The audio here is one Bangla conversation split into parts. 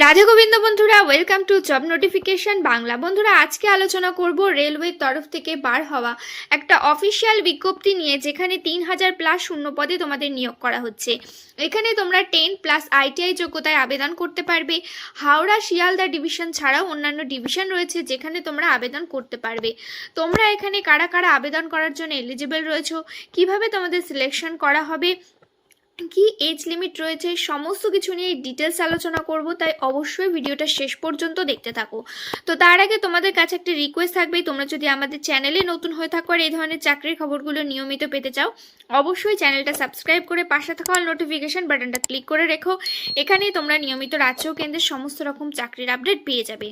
রাধা গোবিন্দ বন্ধুরা welcome to job notification Bangla. বন্ধুরা, আজকে আলোচনা করব রেলওয়ের তরফ থেকে বার হওয়া একটা অফিসিয়াল বিজ্ঞপ্তি নিয়ে, যেখানে তিন হাজার প্লাস শূন্য পদে তোমাদের নিয়োগ করা হচ্ছে। এখানে তোমরা টেন প্লাস আইটিআই যোগ্যতায় আবেদন করতে পারবে। হাওড়া শিয়ালদা ডিভিশন ছাড়াও অন্যান্য ডিভিশন রয়েছে, যেখানে তোমরা আবেদন করতে পারবে। তোমরা এখানে কারা কারা আবেদন করার জন্য এলিজিবল রয়েছো? কীভাবে তোমাদের সিলেকশন করা হবে? কি এজ লিমিট রয়েছে সমস্ত কিছু নিয়ে ডিটেলস আলোচনা করব, তাই অবশ্যই ভিডিওটা শেষ পর্যন্ত দেখতে থাকো। তো তার আগে তোমাদের কাছে একটা রিকোয়েস্ট থাকবে, তোমরা যদি আমাদের চ্যানেলে নতুন হয়ে থাকো আর এই ধরনের চাকরির খবরগুলো নিয়মিত পেতে চাও, অবশ্যই চ্যানেলটা সাবস্ক্রাইব করে পাশে থাকা অল নোটিফিকেশন বাটনটা ক্লিক করে রেখো। এখানেই তোমরা নিয়মিত রাজ্য কেন্দ্রের সমস্ত রকম চাকরির আপডেট পেয়ে যাবে।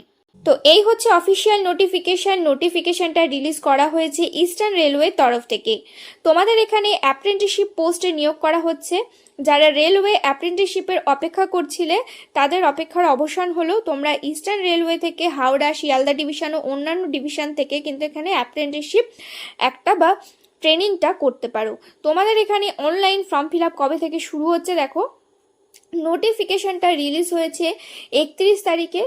তো এই হচ্ছে অফিসিয়াল নোটিফিকেশন নোটিফিকেশনটা রিলিজ করা হয়েছে ইস্টার্ন রেলওয়ে তরফ থেকে। তোমাদের এখানে অ্যাপ্রেন্টিসশিপ পোস্টে নিয়োগ করা হচ্ছে। যারা রেলওয়ে অ্যাপ্রেন্টিসশিপের অপেক্ষা করছিলে, তাদের অপেক্ষার অবসান হলো তোমরা ইস্টার্ন রেলওয়ে থেকে হাওড়া, শিয়ালদা ডিভিশন ও অন্যান্য ডিভিশন থেকে কিন্তু এখানে অ্যাপ্রেন্টিসশিপ একটা বা ট্রেনিংটা করতে পারো। তোমাদের এখানে অনলাইন ফর্ম ফিল আপ কবে থেকে শুরু হচ্ছে দেখো? নোটিফিকেশনটা রিলিজ হয়েছে একত্রিশ তারিখে।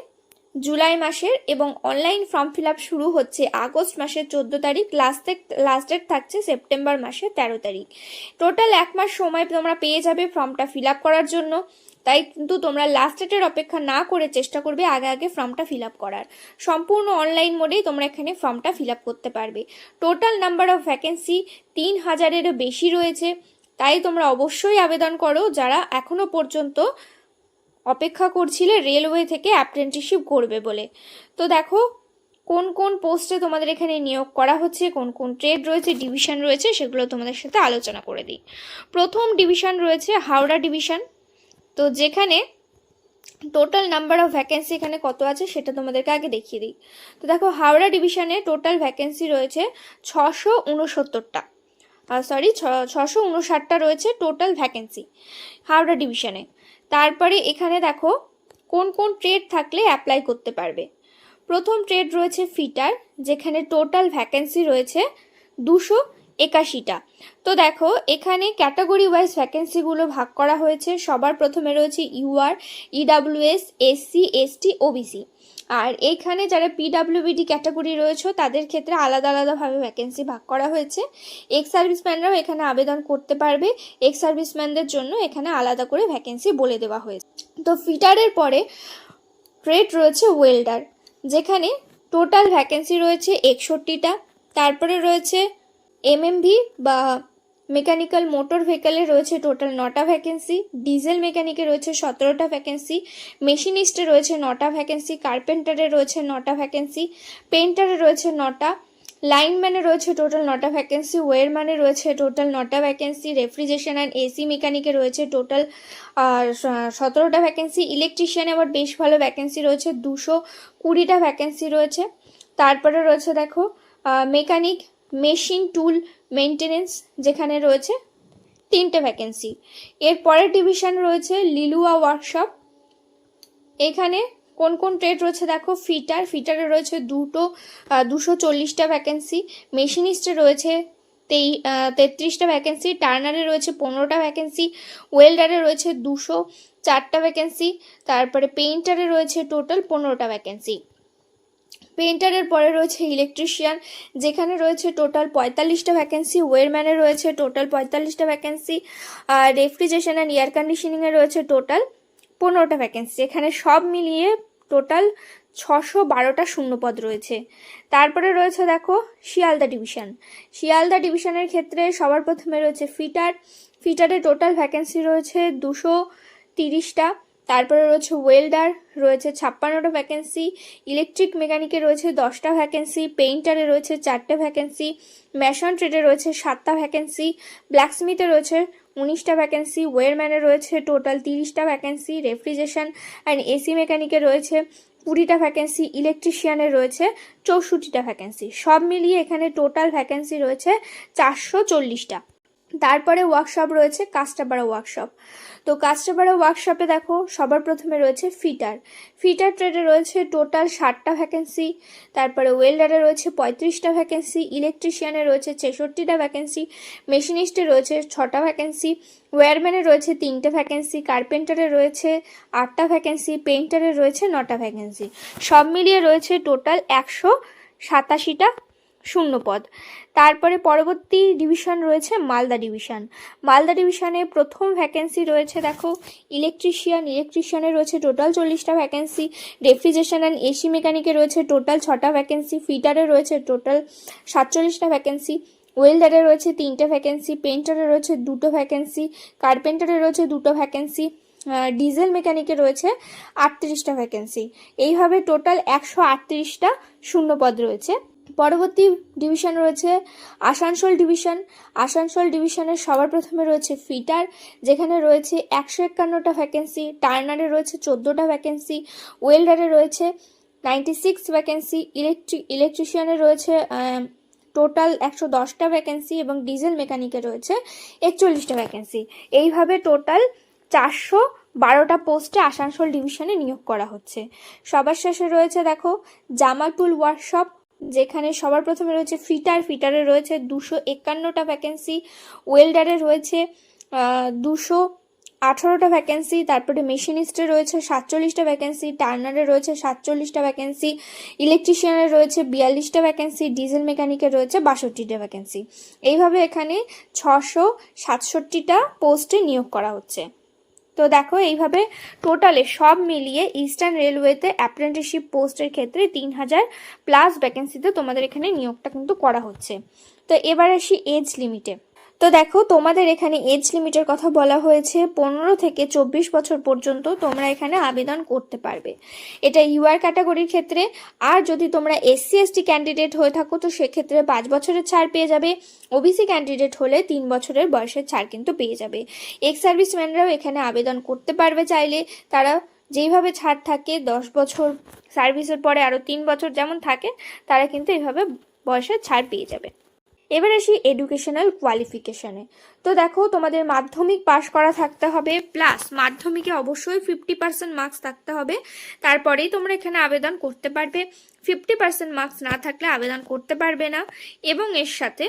জুলাই মাসের এবং অনলাইন ফর্ম ফিল আপ শুরু হচ্ছে আগস্ট মাসের চোদ্দ তারিখ লাস্ট লাস্ট ডেট থাকছে সেপ্টেম্বর মাসের তেরো তারিখ। টোটাল এক মাস সময় তোমরা পেয়ে যাবে ফর্মটা ফিল আপ করার জন্য, তাই কিন্তু তোমরা লাস্ট ডেটের অপেক্ষা না করে চেষ্টা করবে আগে আগে ফর্মটা ফিল আপ করার। সম্পূর্ণ অনলাইন মোডেই তোমরা এখানে ফর্মটা ফিল আপ করতে পারবে। টোটাল নাম্বার অফ ভ্যাকেন্সি তিন হাজারেরও বেশি রয়েছে, তাই তোমরা অবশ্যই আবেদন করো যারা এখনও পর্যন্ত অপেক্ষা করছিলে রেলওয়ে থেকে অ্যাপ্রেন্টিসশিপ করবে বলে। তো দেখো, কোন কোন পোস্টে তোমাদের এখানে নিয়োগ করা হচ্ছে, কোন কোন ট্রেড রয়েছে, ডিভিশন রয়েছে, সেগুলো তোমাদের সাথে আলোচনা করে দিই। প্রথম ডিভিশন রয়েছে হাওড়া ডিভিশন। তো যেখানে টোটাল নাম্বার অফ ভ্যাকেন্সি এখানে কত আছে সেটা তোমাদেরকে আগে দেখিয়ে দিই। তো দেখো, হাওড়া ডিভিশনে টোটাল ভ্যাকেন্সি রয়েছে ছশো উনসত্তরটা। সরি ছশো উনষাটটা রয়েছে টোটাল ভ্যাকেন্সি হাওড়া ডিভিশনে। তারপরে এখানে দেখো কোন কোন ট্রেড থাকলে অ্যাপ্লাই করতে পারবে। প্রথম ট্রেড রয়েছে ফিটার, যেখানে টোটাল ভ্যাকেন্সি রয়েছে দুশো একাশিটা। তো দেখো, এখানে ক্যাটাগরি ওয়াইজ ভ্যাকেন্সিগুলো ভাগ করা হয়েছে। সবার প্রথমে রয়েছে UR EWS SC ST OBC আর এইখানে যারা পিডাব্লিউবিডি ক্যাটাগরি রয়েছে, তাদের ক্ষেত্রে আলাদা আলাদাভাবে ভ্যাকেন্সি ভাগ করা হয়েছে। এক্স সার্ভিসম্যানরাও এখানে আবেদন করতে পারবে। এক্স সার্ভিসম্যানদের জন্য এখানে আলাদা করে ভ্যাকেন্সি বলে দেওয়া হয়েছে। তো ফিটারের পরে ট্রেড রয়েছে ওয়েল্ডার যেখানে টোটাল ভ্যাকেন্সি রয়েছে একষট্টিটা। তারপরে রয়েছে এমএমভি বা মেকানিক্যাল মোটর ভেহিকেলে রয়েছে টোটাল নটা ভ্যাকেন্সি ডিজেল মেকানিকে রয়েছে সতেরোটা ভ্যাকেন্সি মেশিনিস্টে রয়েছে নটা ভ্যাকেন্সি কার্পেন্টারে রয়েছে নটা ভ্যাকেন্সি পেন্টারে রয়েছে নটা লাইনম্যানে রয়েছে টোটাল নটা ভ্যাকেন্সি ওয়েরম্যানে রয়েছে টোটাল নটা ভ্যাকেন্সি রেফ্রিজারেশন অ্যান্ড এসি মেকানিকে রয়েছে টোটাল সতেরোটা ভ্যাকেন্সি ইলেকট্রিশিয়ানে আবার বেশ ভালো ভ্যাকেন্সি রয়েছে, দুশো কুড়িটা ভ্যাকেন্সি রয়েছে। তারপরে রয়েছে দেখো মেকানিক মেশিন টুল মেনটেনেন্স যেখানে রয়েছে তিনটে ভ্যাকেন্সি এর পরের ডিভিশন রয়েছে লিলুয়া ওয়ার্কশপ এখানে কোন কোন ট্রেড রয়েছে দেখো? ফিটার, ফিটারে রয়েছে দুটো দুশো চল্লিশটা ভ্যাকেন্সি মেশিনিস্টে রয়েছে তেই তেত্রিশটা ভ্যাকেন্সি টার্নারে রয়েছে পনেরোটা ভ্যাকেন্সি ওয়েল্ডারে রয়েছে দুশো চারটা ভ্যাকেন্সি তারপরে পেইন্টারে রয়েছে টোটাল পনেরোটা ভ্যাকেন্সি পেন্টারের পরে রয়েছে ইলেকট্রিশিয়ান, যেখানে রয়েছে টোটাল পঁয়তাল্লিশটা ভ্যাকেন্সি ওয়েরম্যানে রয়েছে টোটাল পঁয়তাল্লিশটা ভ্যাকেন্সি আর রেফ্রিজারেশন অ্যান্ড এয়ার কন্ডিশনিংয়ে রয়েছে টোটাল পনেরোটা ভ্যাকেন্সি এখানে সব মিলিয়ে টোটাল ছশো বারোটা শূন্যপদ রয়েছে। তারপরে রয়েছে দেখো শিয়ালদা ডিভিশন শিয়ালদা ডিভিশনের ক্ষেত্রে সবার প্রথমে রয়েছে ফিটার, ফিটারে টোটাল ভ্যাকেন্সি রয়েছে দুশো তিরিশটা। তারপরে রয়েছে ওয়েল্ডার, রয়েছে ছাপ্পান্নটা ভ্যাকেন্সি ইলেকট্রিক মেকানিকে রয়েছে দশটা ভ্যাকেন্সি পেইন্টারে রয়েছে চারটে ভ্যাকেন্সি ম্যাশন ট্রেডে রয়েছে সাতটা ভ্যাকেন্সি ব্ল্যাকস্মিথে রয়েছে উনিশটা ভ্যাকেন্সি ওয়েরম্যানে রয়েছে টোটাল তিরিশটা ভ্যাকেন্সি রেফ্রিজারেশন অ্যান্ড এসি মেকানিকে রয়েছে কুড়িটা ভ্যাকেন্সি ইলেকট্রিশিয়ানের রয়েছে চৌষট্টিটা ভ্যাকেন্সি সব মিলিয়ে এখানে টোটাল ভ্যাকেন্সি রয়েছে চারশো চল্লিশটা। তারপরে ওয়ার্কশপ রয়েছে কাস্টাবাড়া ওয়ার্কশপ তো কাস্টাবাড়া ওয়ার্কশপে দেখো, সবার প্রথমে রয়েছে ফিটার ফিটার ট্রেডে রয়েছে টোটাল ষাটটা ভ্যাকেন্সি তারপরে ওয়েল্ডারে রয়েছে পঁয়ত্রিশটা ভ্যাকেন্সি ইলেকট্রিশিয়ানে রয়েছে ছেষট্টিটা ভ্যাকেন্সি মেশিনিস্টে রয়েছে ছটা ভ্যাকেন্সি ওয়্যারম্যানে রয়েছে তিনটে ভ্যাকেন্সি কার্পেন্টারে রয়েছে আটটা ভ্যাকেন্সি পেইন্টারে রয়েছে নটা ভ্যাকেন্সি সব মিলিয়ে রয়েছে টোটাল একশো সাতাশিটা শূন্য পদ তারপরে পরবর্তী ডিভিশন রয়েছে মালদা ডিভিশন মালদা ডিভিশনে প্রথম ভ্যাকেন্সি রয়েছে, দেখো ইলেকট্রিশিয়ান ইলেকট্রিশিয়ানে রয়েছে টোটাল চল্লিশটা ভ্যাকেন্সি রেফ্রিজারেশন অ্যান্ড এসি মেকানিকে রয়েছে টোটাল ছটা ভ্যাকেন্সি ফিটারে রয়েছে টোটাল সাতচল্লিশটা ভ্যাকেন্সি ওয়েল্ডারে রয়েছে তিনটে ভ্যাকেন্সি পেন্টারে রয়েছে দুটো ভ্যাকেন্সি কার্পেন্টারে রয়েছে দুটো ভ্যাকেন্সি ডিজেল মেকানিকে রয়েছে আটত্রিশটা ভ্যাকেন্সি এইভাবে টোটাল একশো আটত্রিশটা শূন্যপদ রয়েছে। পরবর্তী ডিভিশন রয়েছে আসানসোল ডিভিশন আসানসোল ডিভিশনের সবার প্রথমে রয়েছে ফিটার, যেখানে রয়েছে একশো একান্নটা ভ্যাকেন্সি টার্নারে রয়েছে চোদ্দোটা ভ্যাকেন্সি ওয়েল্ডারে রয়েছে নাইনটি সিক্স ভ্যাকেন্সি ইলেকট্রিক ইলেকট্রিশিয়ানে রয়েছে টোটাল একশো দশটা ভ্যাকেন্সি এবং ডিজেল মেকানিকে রয়েছে একচল্লিশটা ভ্যাকেন্সি এইভাবে টোটাল চারশো বারোটা পোস্টে আসানসোল ডিভিশনে নিয়োগ করা হচ্ছে। সবার শেষে রয়েছে দেখো, জামালপুর ওয়ার্কশপ যেখানে সবার প্রথমে রয়েছে ফিটার ফিটারে রয়েছে দুশো একান্নটা ভ্যাকেন্সি ওয়েল্ডারে রয়েছে দুশো আঠারোটা ভ্যাকেন্সি তারপরে মেশিনিস্টে রয়েছে সাতচল্লিশটা ভ্যাকেন্সি টার্নারে রয়েছে সাতচল্লিশটা ভ্যাকেন্সি ইলেকট্রিশিয়ানে রয়েছে বিয়াল্লিশটা ভ্যাকেন্সি ডিজেল মেকানিকে রয়েছে বাষট্টিটা ভ্যাকেন্সি এইভাবে এখানে ছশো সাতষট্টিটা পোস্টে নিয়োগ করা হচ্ছে। তো দেখো, এইভাবে টোটালে সব মিলিয়ে ইস্টার্ন রেলওয়েতে অ্যাপ্রেন্টিসশিপ পোস্টের ক্ষেত্রে তিন হাজার প্লাস ভ্যাকেন্সিতে তোমাদের এখানে নিয়োগটা কিন্তু করা হচ্ছে। তো এবার আসি এজ লিমিটে তো দেখো, তোমাদের এখানে এজ লিমিটের কথা বলা হয়েছে। পনেরো থেকে চব্বিশ বছর পর্যন্ত তোমরা এখানে আবেদন করতে পারবে। এটা ইউআর ক্যাটাগরির ক্ষেত্রে। আর যদি তোমরা এসসি এসটি ক্যান্ডিডেট হয়ে থাকো, তো সেক্ষেত্রে পাঁচ বছরের ছাড় পেয়ে যাবে। ওবিসি ক্যান্ডিডেট হলে তিন বছরের বয়সের ছাড় কিন্তু পেয়ে যাবে। এক্স সার্ভিসম্যানরাও এখানে আবেদন করতে পারবে চাইলে। তারা যেইভাবে ছাড় থাকে, দশ বছর সার্ভিসের পরে আরও তিন বছর যেমন থাকে, তারা কিন্তু এইভাবে বয়সের ছাড় পেয়ে যাবে। এবার আসি এডুকেশনাল কোয়ালিফিকেশানে তো দেখো, তোমাদের মাধ্যমিক পাশ করা থাকতে হবে প্লাস মাধ্যমিকে অবশ্যই ফিফটি পার্সেন্ট মার্কস থাকতে হবে। তারপরেই তোমরা এখানে আবেদন করতে পারবে। ফিফটি পার্সেন্ট মার্কস না থাকলে আবেদন করতে পারবে না। এবং এর সাথে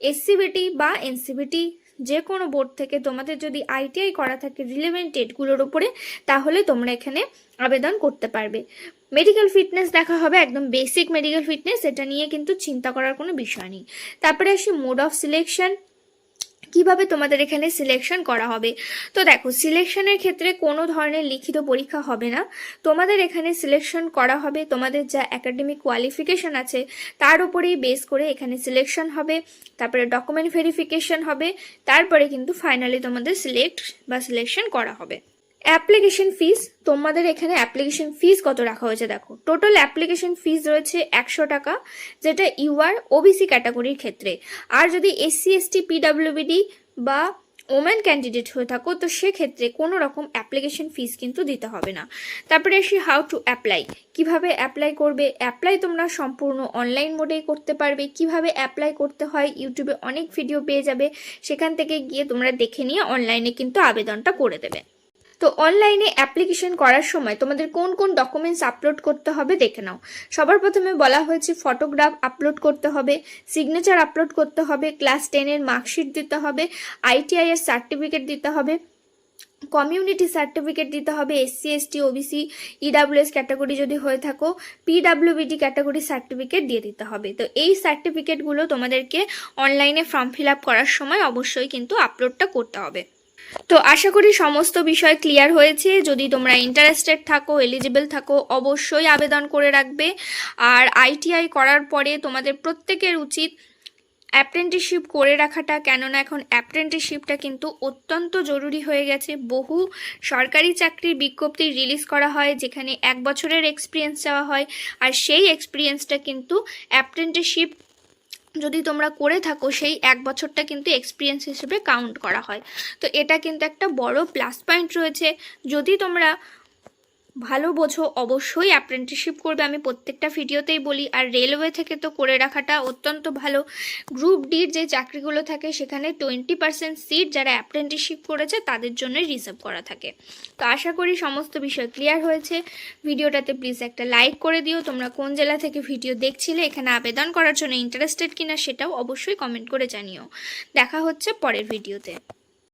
এসসিবিটি বা এনসিবিটি যে কোনো বোর্ড থেকে তোমাদের যদি আইটিআই করা থাকে রিলেভেন্ট ডেটগুলোর ওপরে তাহলে তোমরা এখানে আবেদন করতে পারবে। মেডিকেল ফিটনেস দেখা হবে, একদম বেসিক মেডিকেল ফিটনেস এটা নিয়ে কিন্তু চিন্তা করার কোনো বিষয় নেই। তারপরে আসি মোড অফ সিলেকশন কীভাবে তোমাদের এখানে সিলেকশন করা হবে? তো দেখো সিলেকশনের ক্ষেত্রে কোনো ধরনের লিখিত পরীক্ষা হবে না। তোমাদের এখানে সিলেকশন করা হবে, তোমাদের যা একাডেমিক কোয়ালিফিকেশন আছে, তার উপরেই বেস করে এখানে সিলেকশন হবে। তারপরে ডকুমেন্ট ভেরিফিকেশন হবে, তারপরে কিন্তু ফাইনালি তোমাদের সিলেক্ট বা সিলেকশন করা হবে। অ্যাপ্লিকেশন ফিস তোমাদের এখানে অ্যাপ্লিকেশন ফিস কত রাখা হয়েছে দেখো। টোটাল অ্যাপ্লিকেশন ফিস রয়েছে একশো টাকা, যেটা ইউআর ওবিসি ক্যাটাগরির ক্ষেত্রে। আর যদি এসসি এসটি পিডাব্লিউবিডি বা ওমেন ক্যান্ডিডেট হয়ে থাকো, তো সেক্ষেত্রে কোনো রকম অ্যাপ্লিকেশন ফিস কিন্তু দিতে হবে না। তারপরে আসি হাউ টু অ্যাপ্লাই কীভাবে অ্যাপ্লাই করবে? অ্যাপ্লাই তোমরা সম্পূর্ণ অনলাইন মোডেই করতে পারবে। কীভাবে অ্যাপ্লাই করতে হয়? ইউটিউবে অনেক ভিডিও পেয়ে যাবে। সেখান থেকে গিয়ে তোমরা দেখে নিয়ে অনলাইনে কিন্তু আবেদনটা করে দেবে। তো অনলাইনে অ্যাপ্লিকেশন করার সময় তোমাদের কোন কোন ডকুমেন্টস আপলোড করতে হবে দেখে নাও। সবার প্রথমে বলা হয়েছে ফটোগ্রাফ আপলোড করতে হবে সিগনেচার আপলোড করতে হবে ক্লাস টেনের মার্কশিট দিতে হবে আইটিআই এর সার্টিফিকেট দিতে হবে কমিউনিটি সার্টিফিকেট দিতে হবে SC ST OBC EWS category যদি হয়ে থাকো পিডাব্লিউবিডি ক্যাটাগরি সার্টিফিকেট দিয়ে দিতে হবে। তো এই সার্টিফিকেটগুলো তোমাদেরকে অনলাইনে ফর্ম ফিল আপ করার সময় অবশ্যই কিন্তু আপলোডটা করতে হবে। তো আশা করি সমস্ত বিষয় ক্লিয়ার হয়েছে। যদি তোমরা ইন্টারেস্টেড থাকো এলিজিবল থাকো, অবশ্যই আবেদন করে রাখবে। আর আইটিআই করার পরে তোমাদের প্রত্যেকের উচিত অ্যাপ্রেন্টিসশিপ করে রাখাটা, কেননা এখন অ্যাপ্রেন্টিসশিপটা কিন্তু অত্যন্ত জরুরি হয়ে গেছে। বহু সরকারি চাকরির বিজ্ঞপ্তি রিলিজ করা হয়, যেখানে এক বছরের এক্সপিরিয়েন্স দেওয়া হয়। আর সেই এক্সপিরিয়েন্সটা কিন্তু অ্যাপ্রেন্টিসশিপ যদি তোমরা করে থাকো, সেই এক বছরটা কিন্তু এক্সপিরিয়েন্স হিসেবে কাউন্ট করা হয়। তো এটা কিন্তু একটা বড় প্লাস পয়েন্ট রয়েছে। যদি তোমরা ভালো বোঝো, অবশ্যই অ্যাপ্রেন্টিসশিপ করবে। আমি প্রত্যেকটা ভিডিওতেই বলি, আর রেলওয়ে থেকে তো করে রাখাটা অত্যন্ত ভালো। গ্রুপ ডির যে চাকরিগুলো থাকে, সেখানে টোয়েন্টি পার্সেন্ট সিট যারা অ্যাপ্রেন্টিসশিপ করেছে, তাদের জন্যই রিজার্ভ করা থাকে। তো আশা করি সমস্ত বিষয় ক্লিয়ার হয়েছে। ভিডিওটাতে প্লিজ একটা লাইক করে দিও। তোমরা কোন জেলা থেকে ভিডিও দেখছিলে, এখানে আবেদন করার জন্য ইন্টারেস্টেড কিনা, সেটাও অবশ্যই কমেন্ট করে জানিও। দেখা হচ্ছে পরের ভিডিওতে।